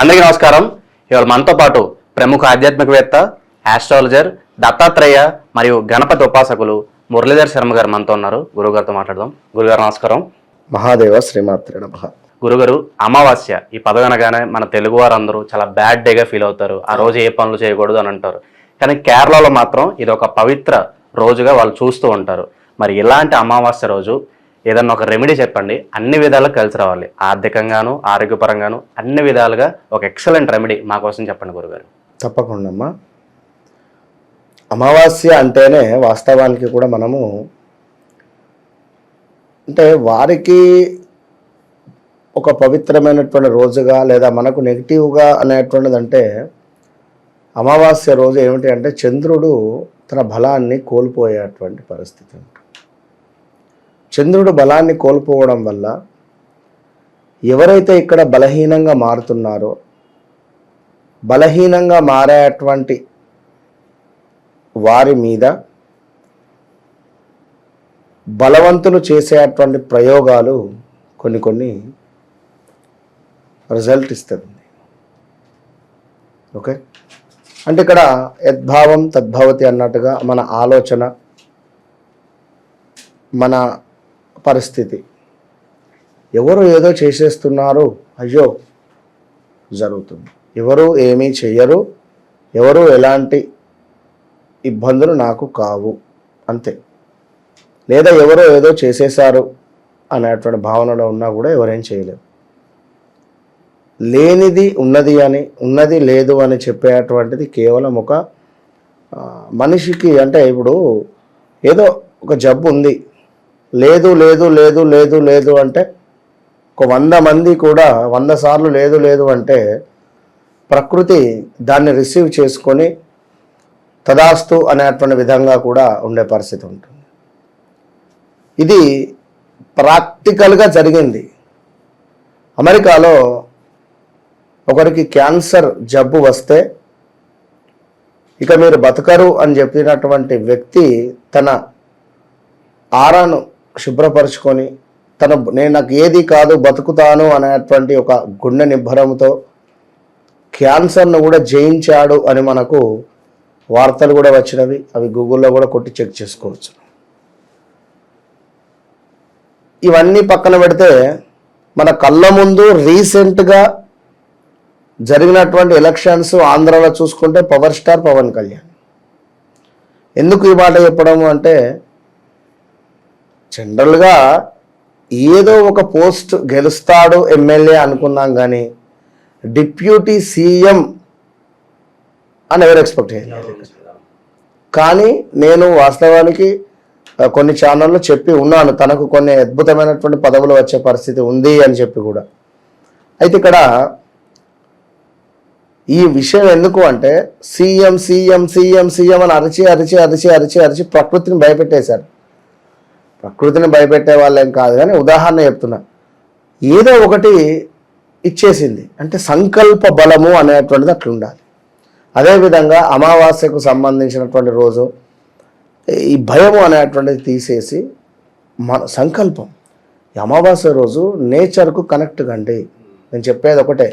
అందరికీ నమస్కారం. ఇవాళ మనతో పాటు ప్రముఖ ఆధ్యాత్మికవేత్త ఆస్ట్రాలజర్ దత్తాత్రేయ మరియు గణపతి ఉపాసకులు మురళీధర్ శర్మ గారు మనతో ఉన్నారు. గురుగారితో మాట్లాడదాం. గురుగారు నమస్కారం. మహాదేవ శ్రీమాత్రే నమ. గురుగారు అమావాస్య ఈ పదవి అనగానే మన తెలుగు వారందరూ చాలా బ్యాడ్ డేగా ఫీల్ అవుతారు. ఆ రోజు ఏ పనులు చేయకూడదు అని అంటారు. కానీ కేరళలో మాత్రం ఇది ఒక పవిత్ర రోజుగా వాళ్ళు చూస్తూ ఉంటారు. మరి ఇలాంటి అమావాస్య రోజు ఏదన్నా ఒక రెమెడీ చెప్పండి. అన్ని విధాలుగా కలిసి రావాలి. ఆర్థికంగాను ఆరోగ్యపరంగాను అన్ని విధాలుగా ఒక ఎక్సలెంట్ రెమెడీ మా కోసం చెప్పండి గురుగారు. తప్పకుండా అమ్మా అమావాస్య అంటేనే వాస్తవానికి కూడా మనము అంటే వారికి ఒక పవిత్రమైనటువంటి రోజుగా లేదా మనకు నెగిటివ్గా అనేటువంటిది అంటే అమావాస్య రోజు ఏమిటి అంటే చంద్రుడు తన బలాన్ని కోల్పోయేటువంటి పరిస్థితి ఉంటుంది. చంద్రుడు బలాన్ని కోల్పోవడం వల్ల ఎవరైతే ఇక్కడ బలహీనంగా మారుతున్నారో బలహీనంగా మారేటువంటి వారి మీద బలవంతులు చేసేటువంటి ప్రయోగాలు కొన్ని కొన్ని రిజల్ట్ ఇస్తుంది. ఓకే అంటే ఇక్కడ యద్భావం తద్భవతి అన్నట్టుగా మన ఆలోచన మన పరిస్థితి. ఎవరు ఏదో చేసేస్తున్నారు అయ్యో జరుగుతుంది. ఎవరు ఏమీ చెయ్యరు ఎవరు ఎలాంటి ఇబ్బందులు నాకు కావు అంతే. లేదా ఎవరో ఏదో చేసేశారు అనేటువంటి భావనలో ఉన్నా కూడా ఎవరేం చేయలేరు. లేనిది ఉన్నది అని ఉన్నది లేదు అని చెప్పేటువంటిది కేవలం ఒక మనిషికి అంటే ఇప్పుడు ఏదో ఒక జబ్బు ఉంది లేదు లేదు లేదు లేదు లేదు అంటే ఒక వంద మంది కూడా వంద సార్లు లేదు లేదు అంటే ప్రకృతి దాన్ని రిసీవ్ చేసుకొని తదాస్తు అనేటువంటి విధంగా కూడా ఉండే పరిస్థితి ఉంటుంది. ఇది ప్రాక్టికల్గా జరిగింది. అమెరికాలో ఒకరికి క్యాన్సర్ జబ్బు వస్తే ఇక మీరు బతకరు అని చెప్పినటువంటి వ్యక్తి తన ఆరాను శుభ్రపరుచుకొని తన నేను నాకు ఏది కాదు బతుకుతాను అనేటువంటి ఒక గుండె నిబ్బరంతో క్యాన్సర్ను కూడా జయించాడు అని మనకు వార్తలు కూడా వచ్చినవి. అవి గూగుల్లో కూడా కొట్టి చెక్ చేసుకోవచ్చు. ఇవన్నీ పక్కన పెడితే మన కళ్ళ ముందు రీసెంట్గా జరిగినటువంటి ఎలక్షన్స్ ఆంధ్రాలో చూసుకుంటే పవర్ స్టార్ పవన్ కళ్యాణ్. ఎందుకు ఈ మాట చెప్పడం అంటే జనరల్గా ఏదో ఒక పోస్ట్ గెలుస్తాడు ఎమ్మెల్యే అనుకున్నాం కానీ డిప్యూటీ సీఎం అని ఎవరు ఎక్స్పెక్ట్ చేయలేదు. కానీ నేను వాస్తవానికి కొన్ని ఛానళ్ళు చెప్పి ఉన్నాను. తనకు కొన్ని అద్భుతమైనటువంటి పదవులు వచ్చే పరిస్థితి ఉంది అని చెప్పి కూడా. అయితే ఇక్కడ ఈ విషయం ఎందుకు అంటే సీఎం సీఎం సీఎం సీఎం అని అరిచి అరిచి అరిచి అరిచి అరిచి ప్రకృతిని భయపెట్టేశారు. ప్రకృతిని భయపెట్టే వాళ్ళేం కాదు కానీ ఉదాహరణ చెప్తున్నా. ఏదో ఒకటి ఇచ్చేసింది. అంటే సంకల్ప బలము అనేటువంటిది అట్లా ఉండాలి. అదేవిధంగా అమావాస్యకు సంబంధించినటువంటి రోజు ఈ భయము అనేటువంటిది తీసేసి మన సంకల్పం. ఈ అమావాస్య రోజు నేచర్కు కనెక్ట్ కండి. నేను చెప్పేది ఒకటే.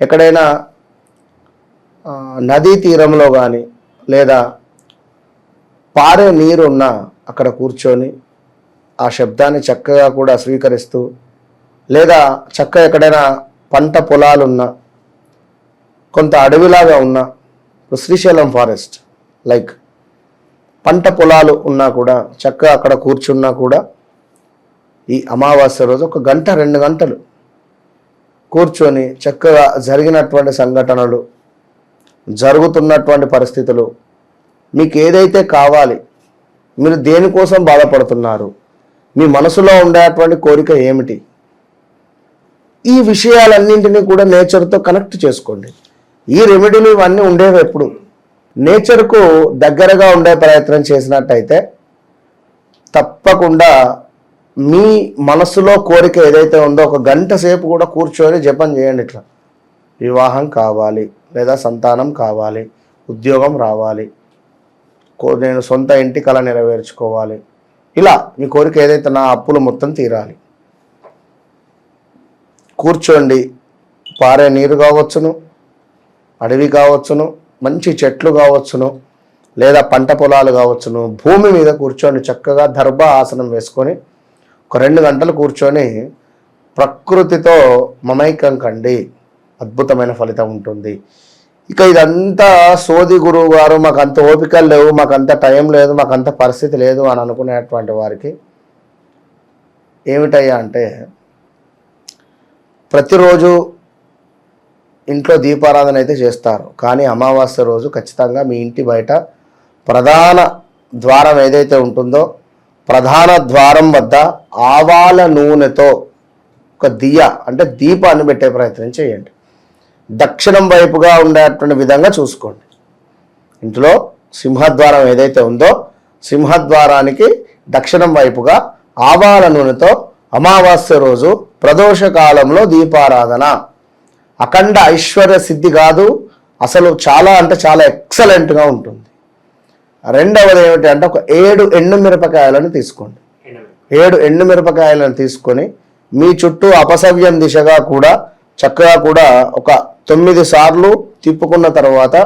ఎక్కడైనా నదీ తీరంలో కానీ లేదా పారే నీరు ఉన్న అక్కడ కూర్చొని ఆ శబ్దాన్ని చక్కగా కూడా స్వీకరిస్తూ లేదా చక్కగా ఎక్కడైనా పంట పొలాలున్నా కొంత అడవిలాగా ఉన్న శ్రీశైలం ఫారెస్ట్ లైక్ పంట పొలాలు ఉన్నా కూడా చక్కగా అక్కడ కూర్చున్నా కూడా ఈ అమావాస్య రోజు ఒక గంట రెండు గంటలు కూర్చొని చక్కగా జరిగినటువంటి సంఘటనలు జరుగుతున్నటువంటి పరిస్థితులు మీకు ఏదైతే కావాలి మీరు దేనికోసం బాధపడుతున్నారు మీ మనసులో ఉండేటువంటి కోరిక ఏమిటి? ఈ విషయాలన్నింటినీ కూడా నేచర్తో కనెక్ట్ చేసుకోండి. ఈ రెమెడీలు ఇవన్నీ ఉండేవి ఎప్పుడు? నేచర్కు దగ్గరగా ఉండే ప్రయత్నం చేసినట్టయితే తప్పకుండా మీ మనసులో కోరిక ఏదైతే ఉందో ఒక గంట సేపు కూడా కూర్చొని జపం చేయండి ఇట్లా. వివాహం కావాలి లేదా సంతానం కావాలి ఉద్యోగం రావాలి కో- నేను సొంత ఇంటి కళ నెరవేర్చుకోవాలి ఇలా మీ కోరిక ఏదైతే నా అప్పులు మొత్తం తీరాలి. కూర్చోండి. పారే నీరు కావచ్చును అడవి కావచ్చును మంచి చెట్లు కావచ్చును లేదా పంట పొలాలు కావచ్చును. భూమి మీద కూర్చొని చక్కగా దర్భ ఆసనం వేసుకొని ఒక రెండు గంటలు కూర్చొని ప్రకృతితో మమైకం కండి. అద్భుతమైన ఫలితం ఉంటుంది. ఇక ఇదంతా సోది గురువు గారు మాకు అంత ఓపికలు లేవు మాకు అంత టైం లేదు మాకు అంత పరిస్థితి లేదు అని అనుకునేటువంటి వారికి ఏమిటయ్యా అంటే ప్రతిరోజు ఇంట్లో దీపారాధన అయితే చేస్తారు. కానీ అమావాస్య రోజు ఖచ్చితంగా మీ ఇంటి బయట ప్రధాన ద్వారం ఏదైతే ఉంటుందో ప్రధాన ద్వారం వద్ద ఆవాల నూనెతో ఒక దియ అంటే దీపాన్ని పెట్టే ప్రయత్నం చేయండి. దక్షిణం వైపుగా ఉండేటువంటి విధంగా చూసుకోండి. ఇంట్లో సింహద్వారం ఏదైతే ఉందో సింహద్వారానికి దక్షిణం వైపుగా ఆవాల నూనెతో అమావాస్య రోజు ప్రదోష కాలంలో దీపారాధన. అఖండ ఐశ్వర్య సిద్ధి కాదు అసలు చాలా అంటే చాలా ఎక్సలెంట్గా ఉంటుంది. రెండవది ఏమిటి అంటే ఒక ఏడు ఎండు మిరపకాయలను తీసుకోండి. ఏడు ఎండు మిరపకాయలను తీసుకొని మీ చుట్టూ అపసవ్యం దిశగా కూడా చక్కగా కూడా ఒక తొమ్మిది సార్లు తిప్పుకున్న తర్వాత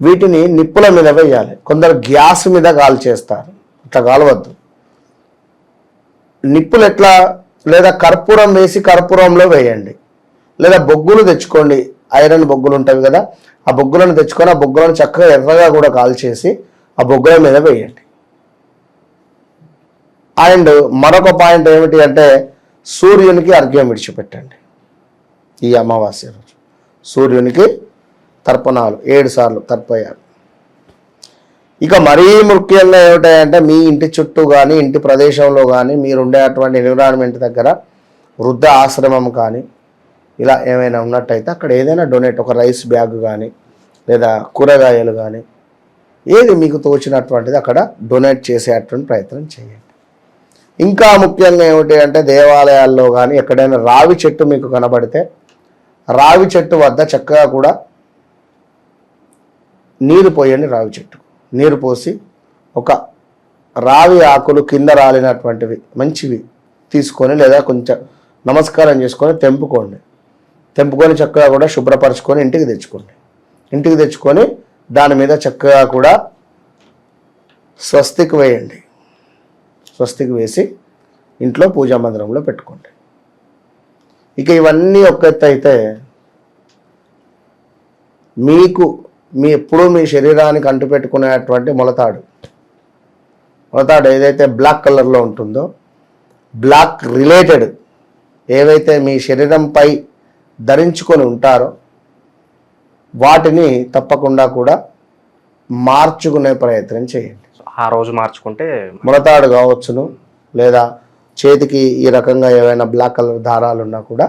వీటిని నిప్పుల మీద వేయాలి. కొందరు గ్యాస్ మీద కాల్ చేస్తారు. ఇట్లా కాలవద్దు నిప్పులు ఎట్లా? లేదా కర్పూరం వేసి కర్పూరంలో వేయండి. లేదా బొగ్గులు తెచ్చుకోండి. ఐరన్ బొగ్గులు ఉంటాయి కదా ఆ బొగ్గులను తెచ్చుకొని ఆ బొగ్గులను చక్కగా ఎర్రగా కూడా కాల్చేసి ఆ బొగ్గుల మీద వేయండి. అండ్ మరొక పాయింట్ ఏమిటి అంటే సూర్యునికి అర్ఘ్యం విడిచిపెట్టండి. ఈ అమావాస్య రోజు. సూర్యునికి తర్పణాలు ఏడు సార్లు తర్పయాలు. ఇక మరీ ముఖ్యంగా ఏమిటాయంటే మీ ఇంటి చుట్టూ కానీ ఇంటి ప్రదేశంలో కానీ మీరు ఉండేటువంటి ఎన్విరాన్మెంట్ దగ్గర వృద్ధ ఆశ్రమం కానీ ఇలా ఏమైనా ఉన్నట్టయితే అక్కడ ఏదైనా డొనేట్ ఒక రైస్ బ్యాగ్ కానీ లేదా కూరగాయలు కానీ ఏది మీకు తోచినటువంటిది అక్కడ డొనేట్ చేసేటువంటి ప్రయత్నం చేయండి. ఇంకా ముఖ్యంగా ఏమిటి అంటే దేవాలయాల్లో కానీ ఎక్కడైనా రావి చెట్టు మీకు కనబడితే రావి చెట్టు వద్ద చక్కగా కూడా నీరు పోయండి రావి చెట్టు నీరు పోసి ఒక రావి ఆకులు కింద రాలినటువంటివి మంచివి తీసుకొని లేదా కొంచెం నమస్కారం చేసుకొని తెంపుకోండి. తెంపుకొని చక్కగా కూడా శుభ్రపరచుకొని ఇంటికి తెచ్చుకోండి. ఇంటికి తెచ్చుకొని దాని మీద చక్కగా కూడా స్వస్తికి వేయండి. స్వస్తికి వేసి ఇంట్లో పూజా మందిరంలో పెట్టుకోండి. ఇక ఇవన్నీ ఒక ఎత్తు అయితే మీకు మీ ఎప్పుడూ మీ శరీరానికి అంటుపెట్టుకునేటువంటి మొలతాడు. మొలతాడు ఏదైతే బ్లాక్ కలర్లో ఉంటుందో బ్లాక్ రిలేటెడ్ ఏవైతే మీ శరీరంపై ధరించుకొని ఉంటారో వాటిని తప్పకుండా కూడా మార్చుకునే ప్రయత్నం చేయండి. ఆ రోజు మార్చుకుంటే ముడతాడు కావచ్చును లేదా చేతికి ఈ రకంగా ఏవైనా బ్లాక్ కలర్ దారాలు ఉన్నా కూడా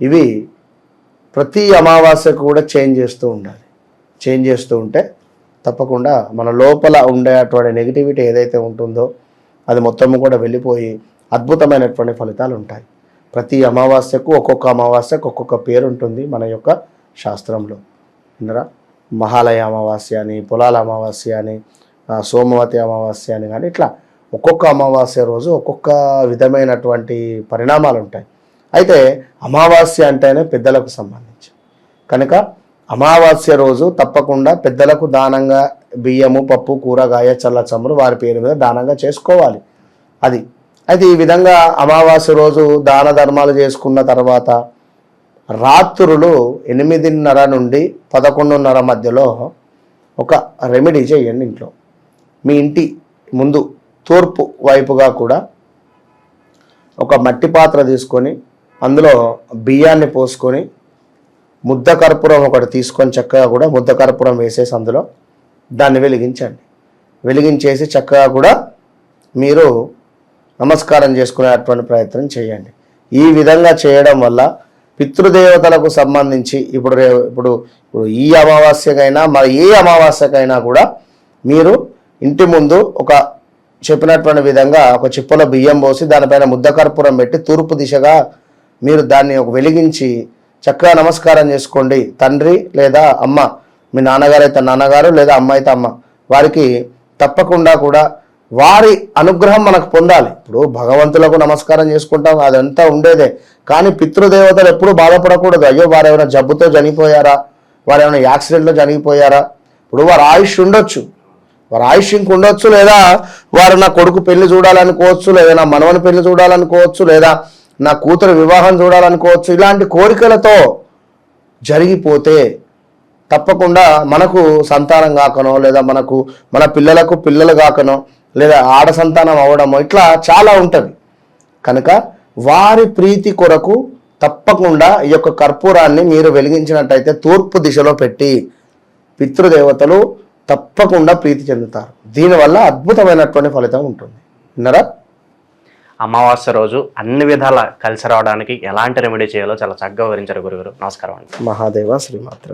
ఇవి ప్రతి అమావాస్యకు కూడా చేంజ్ చేస్తూ ఉండాలి. చేంజ్ చేస్తూ ఉంటే తప్పకుండా మన లోపల ఉండేటువంటి నెగిటివిటీ ఏదైతే ఉంటుందో అది మొత్తము కూడా వెళ్ళిపోయి అద్భుతమైనటువంటి ఫలితాలు ఉంటాయి. ప్రతి అమావాస్యకు ఒక్కొక్క అమావాస్యకు ఒక్కొక్క పేరు ఉంటుంది మన యొక్క శాస్త్రంలో. విన్నరా? మహాలయ అమావాస్య అని పొలాల అమావాస్య అని సోమవతి అమావాస్య అని కానీ ఇట్లా ఒక్కొక్క అమావాస్య రోజు ఒక్కొక్క విధమైనటువంటి పరిణామాలు ఉంటాయి అయితే అమావాస్య అంటేనే పెద్దలకు సంబంధించి. కనుక అమావాస్య రోజు తప్పకుండా పెద్దలకు దానంగా బియ్యము పప్పు కూరగాయ చల్ల చమురు వారి పేరు మీద దానంగా చేసుకోవాలి. అది. అయితే ఈ విధంగా అమావాస్య రోజు దాన ధర్మాలు చేసుకున్న తర్వాత రాత్రులు ఎనిమిదిన్నర నుండి పదకొండున్నర మధ్యలో ఒక రెమెడీ చేయండి ఇంట్లో. మీ ఇంటి ముందు తూర్పు వైపుగా కూడా ఒక మట్టి పాత్ర తీసుకొని అందులో బియ్యాన్ని పోసుకొని ముద్ద కర్పూరం ఒకటి తీసుకొని చక్కగా కూడా ముద్ద కర్పూరం వేసేసి అందులో దాన్ని వెలిగించండి. వెలిగించేసి చక్కగా కూడా మీరు నమస్కారం చేసుకునేటువంటి ప్రయత్నం చేయండి. ఈ విధంగా చేయడం వల్ల పితృదేవతలకు సంబంధించి ఇప్పుడు ఇప్పుడు ఇప్పుడు ఈ అమావాస్యకైనా మరి ఏ అమావాస్యకైనా కూడా మీరు ఇంటి ముందు ఒక చెప్పినటువంటి విధంగా ఒక చిప్పలో బియ్యం పోసి దానిపైన ముద్ద కర్పూరం పెట్టి తూర్పు దిశగా మీరు దాన్ని ఒక వెలిగించి చక్కగా నమస్కారం చేసుకోండి. తండ్రి లేదా అమ్మ మీ నాన్నగారు అయితే నాన్నగారు లేదా అమ్మ అయితే అమ్మ వారికి తప్పకుండా కూడా వారి అనుగ్రహం మనకు పొందాలి. ఇప్పుడు భగవంతులకు నమస్కారం చేసుకుంటాం అదంతా ఉండేదే. కానీ పితృదేవతలు ఎప్పుడు బాధపడకూడదు. అయ్యో వారు ఏమైనా జబ్బుతో చనిపోయారా? వారు ఏమైనా యాక్సిడెంట్లో చనిపోయారా? ఇప్పుడు వారి ఆయుష్ ఉండొచ్చు. వారి ఆయుష్ ఇంక ఉండొచ్చు లేదా వారు నా కొడుకు పెళ్ళి చూడాలనుకోవచ్చు లేదా నా మనవని పెళ్ళి చూడాలనుకోవచ్చు లేదా నా కూతురు వివాహం చూడాలనుకోవచ్చు ఇలాంటి కోరికలతో జరిగిపోతే తప్పకుండా మనకు సంతానం కాకనో లేదా మనకు మన పిల్లలకు పిల్లలు కాకనో లేదా ఆడ సంతానం అవ్వడమో ఇట్లా చాలా ఉంటుంది. కనుక వారి ప్రీతి కొరకు తప్పకుండా ఈ యొక్క కర్పూరాన్ని మీరు వెలిగించినట్టయితే తూర్పు దిశలో పెట్టి పితృదేవతలు తప్పకుండా ప్రీతి చెందుతారు. దీనివల్ల అద్భుతమైనటువంటి ఫలితం ఉంటుంది. విన్నారా? అమావాస్య రోజు అన్ని విధాల కలిసి రావడానికి ఎలాంటి రెమెడీ చేయాలో చాలా చక్కగా వివరించారు గురుగారు. నమస్కారం అండి. మహాదేవ శ్రీమాత్ర